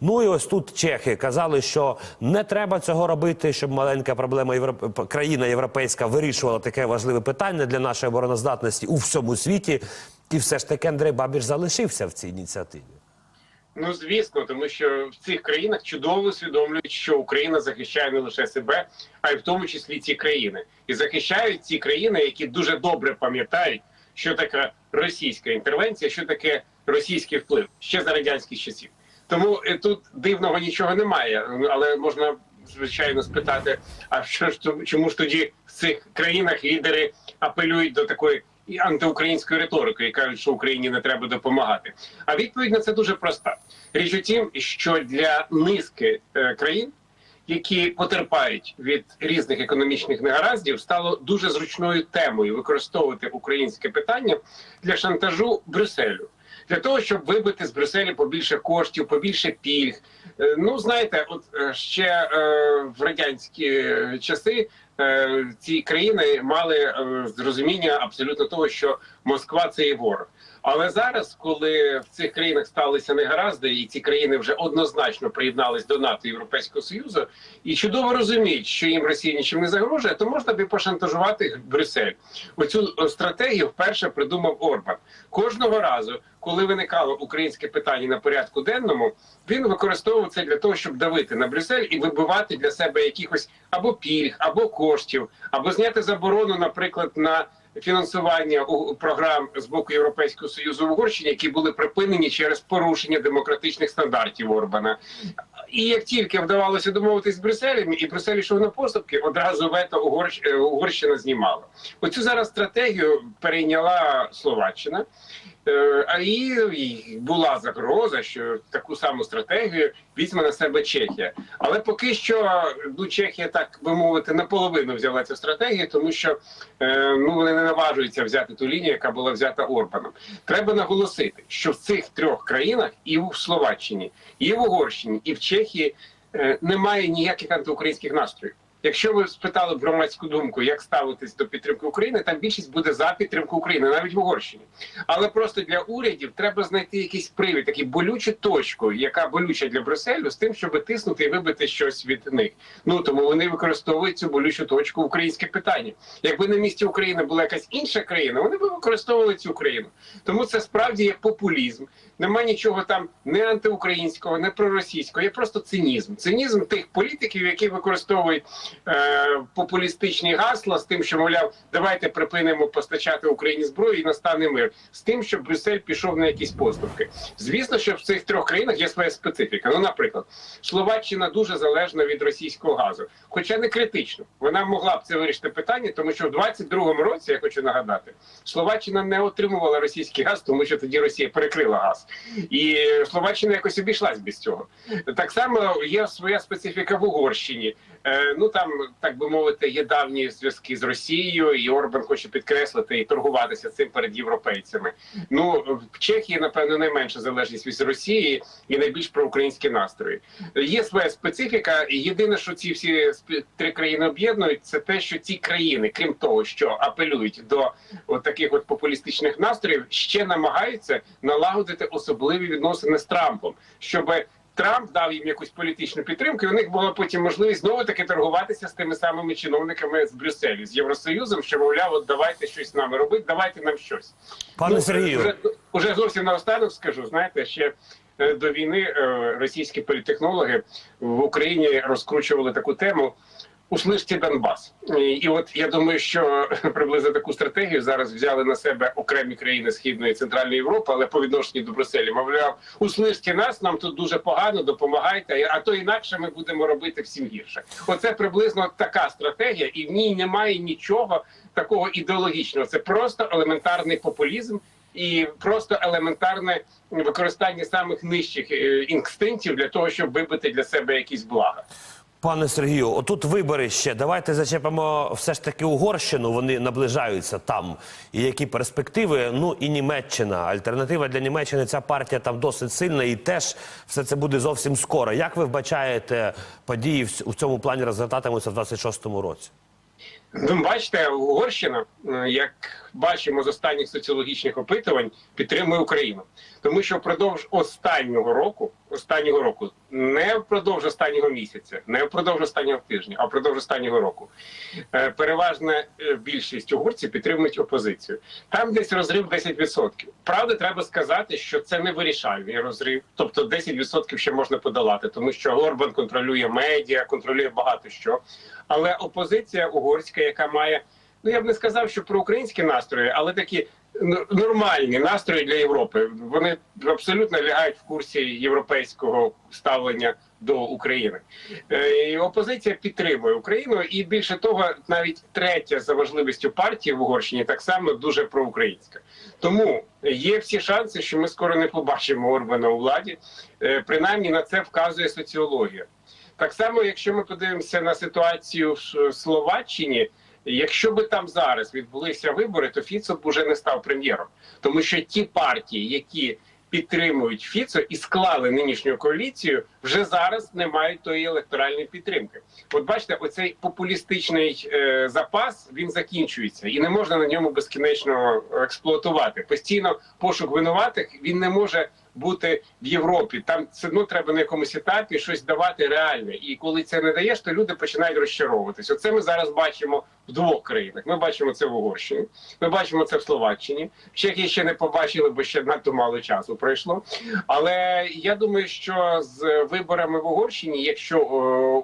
Ну і ось тут чехи казали, що не треба цього робити, щоб маленька проблема Європ... країна європейська вирішувала таке важливе питання для нашої обороноздатності у всьому світі. І все ж таки Андрей Бабіш залишився в цій ініціативі. Ну звісно, тому що в цих країнах чудово усвідомлюють, що Україна захищає не лише себе, а й в тому числі ці країни, і захищають ці країни, які дуже добре пам'ятають, що таке російська інтервенція, що таке російський вплив ще за радянських часів. Тому е, тут дивного нічого немає, але можна звичайно спитати: а що ж чому ж тоді в цих країнах лідери апелюють до такої антиукраїнської риторики і кажуть, що Україні не треба допомагати. А відповідь на це дуже проста. Річ у тім, що для низки е, країн, які потерпають від різних економічних негараздів, стало дуже зручною темою використовувати українське питання для шантажу Брюсселю. Для того щоб вибити з Брюсселя побільше коштів, побільше пільг. Е, Ну знаєте, от е, ще е, в радянські часи ці країни мали зрозуміння абсолютно того, що Москва це є ворог. Але зараз, коли в цих країнах сталися негаразди, і ці країни вже однозначно приєднались до НАТО і Європейського Союзу, і чудово розуміють, що їм Росія нічим не загрожує, то можна би пошантажувати Брюссель. Оцю стратегію вперше придумав Орбан. Кожного разу, коли виникало українське питання на порядку денному, він використовував це для того, щоб давити на Брюссель і вибивати для себе якихось або пільг, або коштів, або зняти заборону, наприклад, на фінансування програм з боку Європейського союзу в Угорщині, які були припинені через порушення демократичних стандартів Орбана. І як тільки вдавалося домовитись з Брюсселем, і Брюссель йшов на поступки, одразу вето Угорщ... е, Угорщина знімала. Оцю зараз стратегію перейняла Словаччина. Е, А і була загроза, що таку саму стратегію візьме на себе Чехія. Але поки що ну, Чехія, так би мовити, наполовину взяла цю стратегію, тому що е, ну вони не наважуються взяти ту лінію, яка була взята Орбаном. Треба наголосити, що в цих трьох країнах і в Словаччині, і в Угорщині, і в Чехії е, немає ніяких антиукраїнських настроїв. Якщо ви спитали б громадську думку, як ставитись до підтримки України, там більшість буде за підтримку України, навіть в Угорщині. Але просто для урядів треба знайти якийсь привід, таку болючу точку, яка болюча для Брюсселю, з тим, щоб тиснути і вибити щось від них. Ну тому вони використовують цю болючу точку українське питання. Якби на місці України була якась інша країна, вони б використовували цю країну. Тому це справді є популізм. Нема нічого там не антиукраїнського, не проросійського. Є просто цинізм. Цинізм тих політиків, які використовують е, популістичні гасла з тим, що мовляв, давайте припинимо постачати Україні зброю і настане мир. З тим, щоб Брюссель пішов на якісь поступки. Звісно, що в цих трьох країнах є своя специфіка. Ну, наприклад, Словаччина дуже залежна від російського газу, хоча не критично. Вона могла б це вирішити питання, тому що в 22-му році, я хочу нагадати, Словаччина не отримувала російський газ, тому що тоді Росія перекрила газ, і Словаччина якось обійшлась без цього. Так само є своя специфіка в Угорщині. Е, ну там, так би мовити, є давні зв'язки з Росією, і Орбан хоче підкреслити і торгуватися цим перед європейцями. Ну в Чехії, напевно, найменша залежність від Росії і найбільш проукраїнські настрої. Є своя специфіка. і Єдине, що ці всі три країни об'єднують, це те, що ці країни, крім того, що апелюють до от таких от популістичних настроїв, ще намагаються налагодити особливі відносини з Трампом, щоб Трамп дав їм якусь політичну підтримку, і у них була потім можливість знову таки торгуватися з тими самими чиновниками з Брюсселі з Євросоюзом, що мовляв, от давайте щось з нами робити, давайте нам щось. Пане Ну, Сергію, вже, вже зовсім наостанок скажу. Знаєте, ще е, до війни е, російські політехнологи в Україні розкручували таку тему. Услышьте Донбас, і, от я думаю, що приблизно таку стратегію зараз взяли на себе окремі країни східної і центральної Європи, але по відношенню до Брюсселя. Мовляв, услышьте нас, нам тут дуже погано, допомагайте, а то інакше ми будемо робити всім гірше. Оце приблизно така стратегія, і в ній немає нічого такого ідеологічного. Це просто елементарний популізм і просто елементарне використання самих нижчих е, інстинктів для того, щоб вибити для себе якісь блага. Пане Сергію, отут вибори ще. Давайте зачепимо все ж таки Угорщину. Вони наближаються там. І які перспективи? Ну і Німеччина. Альтернатива для Німеччини ця партія там досить сильна, і теж все це буде зовсім скоро. Як ви вбачаєте події у цьому плані розгортатимуться в 26-му році? Бачите, Угорщина, е, як бачимо з останніх соціологічних опитувань, підтримує Україну, тому що впродовж останнього року, останнього року, не впродовж останнього місяця, не впродовж останнього тижня, а впродовж останнього року, е, переважна е, більшість угорців підтримують опозицію. Там десь розрив 10%. Правда, треба сказати, що це не вирішальний розрив, тобто 10% ще можна подолати, тому що Орбан контролює медіа, контролює багато що. Але опозиція угорська, яка має, ну я б не сказав, що проукраїнські настрої, але такі нормальні настрої для Європи. Вони абсолютно лягають в курсі європейського ставлення до України. Е, і опозиція підтримує Україну, і більше того, навіть третя за важливістю партії в Угорщині так само дуже проукраїнська. Тому є всі шанси, що ми скоро не побачимо Орбана у владі. Е, принаймні на це вказує соціологія. Так само, якщо ми подивимося на ситуацію в Словаччині, якщо би там зараз відбулися вибори, то Фіцо б уже не став прем'єром, тому що ті партії, які підтримують Фіцо і склали нинішню коаліцію, вже зараз не мають тої електоральної підтримки. От бачите, оцей популістичний е, запас він закінчується, і не можна на ньому безкінечно експлуатувати. Постійно пошук винуватих він не може бути в Європі. Там все одно треба на якомусь етапі щось давати реальне. І коли це не даєш, то люди починають розчаровуватися. Оце ми зараз бачимо в двох країнах. Ми бачимо це в Угорщині, ми бачимо це в Словаччині. В Чехії ще не побачили, бо ще надто мало часу пройшло. Але я думаю, що з виборами в Угорщині, якщо е,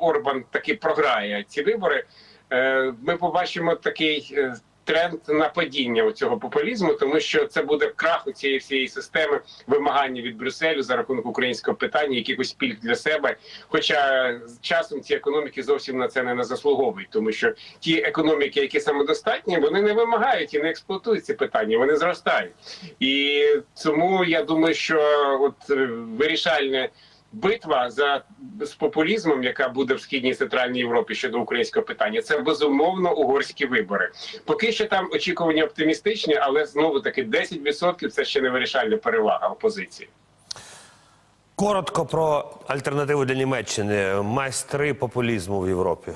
Орбан таки програє ці вибори, е, ми побачимо такий. Тренд на падіння цього популізму, тому що це буде крах у цієї всієї системи вимагання від Брюсселю за рахунок українського питання, якихось пільг для себе. Хоча часом ці економіки зовсім на це не заслуговують, тому що ті економіки, які самодостатні, вони не вимагають і не експлуатують ці питання, вони зростають. І тому я думаю, що от е, вирішальне. Битва за з популізмом, яка буде в східній і центральній Європі щодо українського питання, це безумовно угорські вибори. Поки що там очікування оптимістичні, але знову таки 10% – це ще не вирішальна перевага опозиції. Коротко про альтернативу для Німеччини. Майстри популізму в Європі.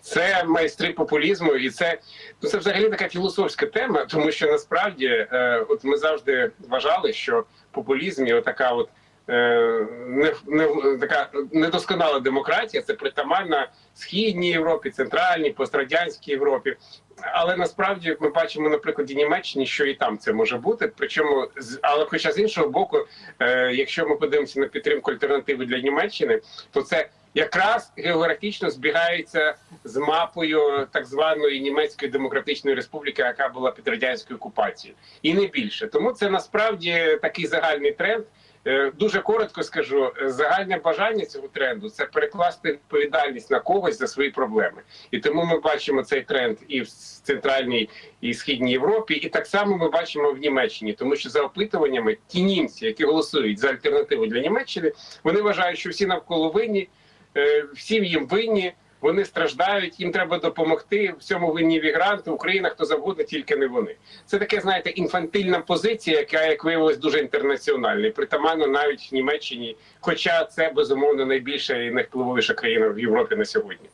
Це майстри популізму, і це ну це взагалі така філософська тема, тому що насправді, е, от ми завжди вважали, що популізм і отака от. Е, Не, не така недосконала демократія, це притаманна східній Європі, центральній, пострадянській Європі. Але насправді ми бачимо на прикладі Німеччини, що і там це може бути. Причому але, хоча з іншого боку, е, якщо ми подивимося на підтримку альтернативи для Німеччини, то це якраз географічно збігається з мапою так званої німецької демократичної республіки, яка була під радянською окупацією, і не більше. Тому це насправді такий загальний тренд. Е, Дуже коротко скажу, е, загальне бажання цього тренду це перекласти відповідальність на когось за свої проблеми, і тому ми бачимо цей тренд і в центральній і східній Європі, і так само ми бачимо в Німеччині, тому що за опитуваннями ті німці, які голосують за альтернативу для Німеччини, вони вважають, що всі навколо винні, е, всім їм винні. Вони страждають, їм треба допомогти. В цьому винні мігранти, Україна, хто завгодно, тільки не вони. Це таке, знаєте, інфантильна позиція, яка як виявилось дуже інтернаціональна, і притаманна навіть в Німеччині. Хоча це безумовно найбільша і найвпливовіша країна в Європі на сьогодні.